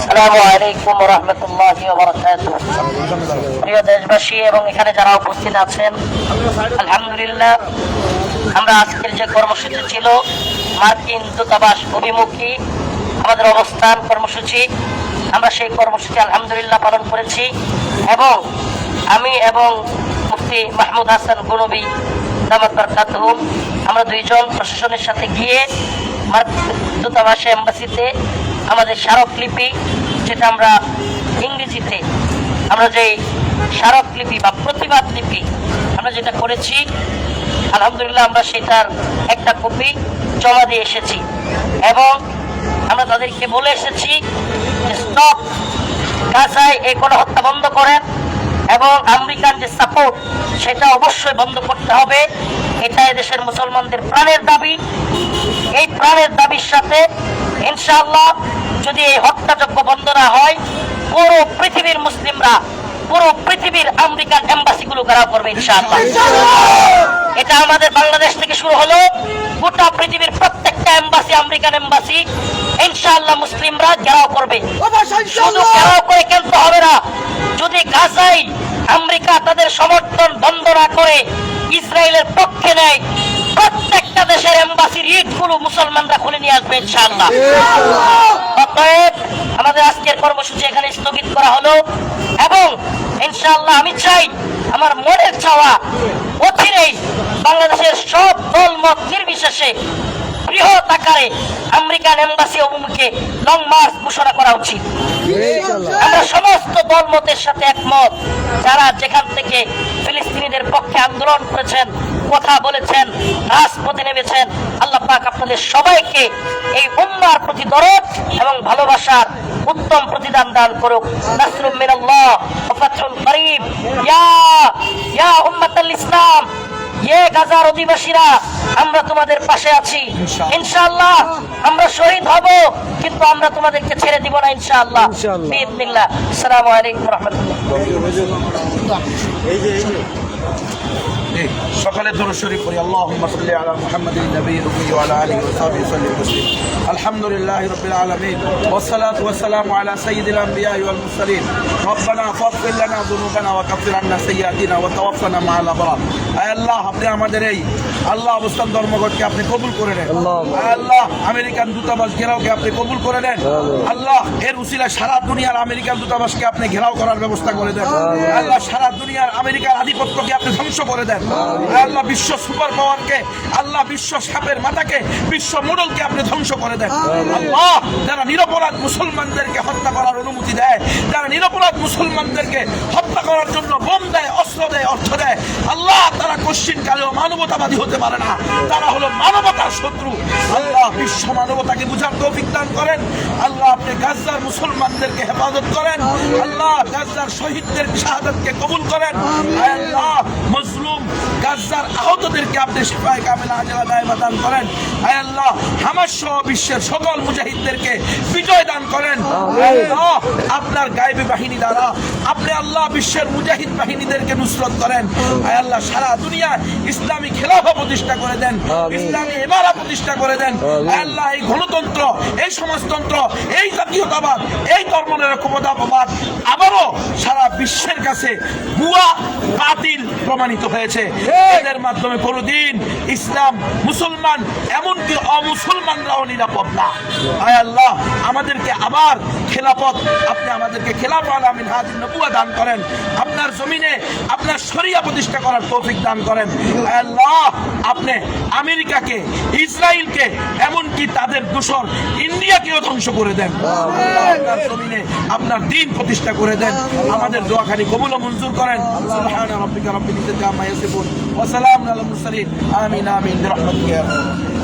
আসসালামু আলাইকুম প্রিয় দেশবাসী, এবং এখানে যারা উপস্থিত আছেন, আলহামদুলিল্লাহ, আমরা আজকের যে কর্মসূচি ছিল, মার্কিন দূতাবাস অভিমুখী, আমাদের অবস্থান কর্মসূচি, আমরা সেই কর্মসূচি আলহামদুলিল্লাহ পালন করেছি, এবং আমি এবং মুফতি মাহমুদ হাসান গুনবী আমরা দুইজন প্রশাসনের সাথে গিয়ে দূতাবাসে এম্বাসিতে আমাদের স্মারকলিপি, যেটা আমরা ইংরেজিতে, আমরা যে স্মারকলিপি বা প্রতিবাদ লিপি আমরা যেটা করেছি, আলহামদুলিল্লাহ আমরা সেটার একটা কপি জমা দিয়ে এসেছি। এবং আমরা তাদেরকে বলে এসেছি স্টপ! গাজায় এই গণহত্যা বন্ধ করেন এবং আমেরিকান যে সাপোর্ট, সেটা অবশ্যই বন্ধ করতে হবে। এটা দেশের মুসলমানদের প্রাণের দাবি। এই প্রাণের দাবির সাথে ইনশাআল্লাহ যদি এই হত্যাযজ্ঞ বন্ধ না হয় পুরো পৃথিবীর মুসলিমরা পুরো পৃথিবীর আমেরিকান এম্বাসিগুলো ঘেরাও করবে ইনশাআল্লাহ। এটা আমাদের বাংলাদেশ থেকে শুরু হলো গোটা পৃথিবীর প্রত্যেকটা এম্বাসি আমেরিকান এম্বাসি ইনশাআল্লাহ মুসলিমরা ঘেরাও করবে। শুধু ঘেরাও করে কেনতে হবে না যদি গাজাই আমেরিকা তাদের সমর্থন বন্ধ না করে ইসরায়েলের পক্ষে নেয় প্রত্যেকটা দেশের এম্বাসির ইটগুলো মুসলমানরা খুলে নিয়ে আসবে ইনশাআল্লাহ। অতএব আমাদের আজকের কর্মসূচি এখানে স্থগিত করা হলো এবং ইনশাআল্লাহ আমি চাই আমার মনের চাওয়া অচিরেই বাংলাদেশের সব দল মত নির্বিশেষে বৃহৎ আকারে আমেরিকান এম্বাসি অভিমুখে লং মার্চ ঘোষণা করা উচিত। আমরা সমস্ত সাথে একমত। যারা যেখান থেকে ফিলিস্তিনিদের পক্ষে আন্দোলন করেছেন, কথা বলেছেন, রাজপথে নেমেছেন, আল্লাহ পাক আপনাদের সবাইকে এই উম্মার প্রতি দরদ এবং ভালোবাসার উত্তম প্রতিদান দান করুক। নাসরুম মিনাল্লাহ করিব ইয়া ইয়া ইসলাম। ইয়ে গাজার অধিবাসীরা আমরা তোমাদের পাশে আছি। ইনশাআল্লাহ। আমরা শহীদ হব কিন্তু আমরা তোমাদেরকে ছেড়ে দিব না ইনশাআল্লাহ। বিসমিল্লাহ আসসালামু আলাইকুম রাহমাতুল্লাহ। এই যে এই পড়ি আল্লাহুম্মা সাল্লি আলা মুহাম্মাদিন নবিয়্যিল আলা আলিহি ওয়া সাহবিহি সাল্লিম তাসলিম। আলহামদুলিল্লাহি রাব্বিল আলামিন। ওয়াসসালাতু ওয়াসসালামু আলা সাইয়্যিদিল আমবিয়াই ওয়াল মুরসালিন। রব্বানা ফাগফির লানা যুনুবানা ওয়া কাফির আন্না সাইয়্যাতিনা ওয়া তাওয়াফানা মা'আল আবরার। আয় আল্লাহ আপনি আমাদের এই আল্লাহ অবস্থান ধর্মঘটকে আপনি কবুল করে নেন। আল্লাহ আমেরিকান দূতাবাস ঘেরাওকে আপনি কবুল করে নেন। আল্লাহ এর সারা দুনিয়ার আমেরিকান দূতাবাসকে আপনি ঘেরাও করার ব্যবস্থা করে দেন। আল্লাহ সারা দুনিয়ার আমেরিকার আধিপত্যকে আপনি ধ্বংস করে দেন। আল্লাহ বিশ্ব সুপার পাওয়ারকে আল্লাহ বিশ্ব সাপের মাথাকে বিশ্ব মোডলকে আপনি ধ্বংস করে দেন। আল্লাহ যারা নিরপরাধ মুসলমানদেরকে হত্যা করার অনুমতি দেয় যারা নিরপরাধ মুসলমানদেরকে হত্যা করার জন্য বোম দেয় অস্ত্র দেয় অর্থ দেয় আল্লাহ তারা কশ্চিন কালেও মানবতাবাদী হতে পারে না। তারা হলো মানবতার শত্রু। আল্লাহ বিশ্ব মানবতাকে বুঝার তৌফিক দান করেন। আল্লাহ আপনি গাজার মুসলমানদেরকে হেফাজত করেন। আল্লাহ গাজার শহীদদের শাহাদাতকে কবুল করেন। আল্লাহ গাজার আহতদেরকে আপনি শিফায় কামেলা আজলা দায়বা দান করেন। আয় আল্লাহ হামাস সহ বিশ্বের সকল মুজাহিদদেরকে বিজয় দান করেন। আপনার গায়েবী বাহিনী দ্বারা আপনি আল্লাহ বিশ্বের মুজাহিদ বাহিনীদেরকে নুসরত করেন। আয় আল্লাহ সারা দুনিয়া ইসলামী খেলাফা প্রতিষ্ঠা করে দেন। ইসলামী এবারা প্রতিষ্ঠা করে দেন। আয় আল্লাহ এই গণতন্ত্র এই সমাজতন্ত্র এই জাতীয়তাবাদ এই ধর্মনিরক্ষমতাবাদ আবারও সারা বিশ্বের কাছে বুয়া বাতিল প্রমাণিত হয়েছে। এদের মাধ্যমে কোনোদিন ইসলাম মুসলমান, এমনকি অমুসলমানরাও নিরাপদ না। আয় আল্লাহ, আমাদেরকে আবার খেলাপথ আপনি আমাদেরকে খেলাফ আলামিন হাজির নবুয়া দান করেন। আপনার জমিনে আপনার শরিয়া প্রতিষ্ঠা করার তৌফিক দান করেন। আয় আল্লাহ, আপনি আমেরিকাকে, ইসরায়েলকে, এমনকি তাদের দূষণ ইন্ডিয়াকেও ধ্বংস করে দেন। আপনার জমিনে আপনার দিন প্রতিষ্ঠা করে দেন। আমাদের দোয়াখানি কবুল মঞ্জুর করেন। সুবহান রাব্বিকা রাব্বিল ইজ্জাতি আম্মা ইয়াসিফুন। আলাল মুরসালিন আমিন আমিন রাহিমিন।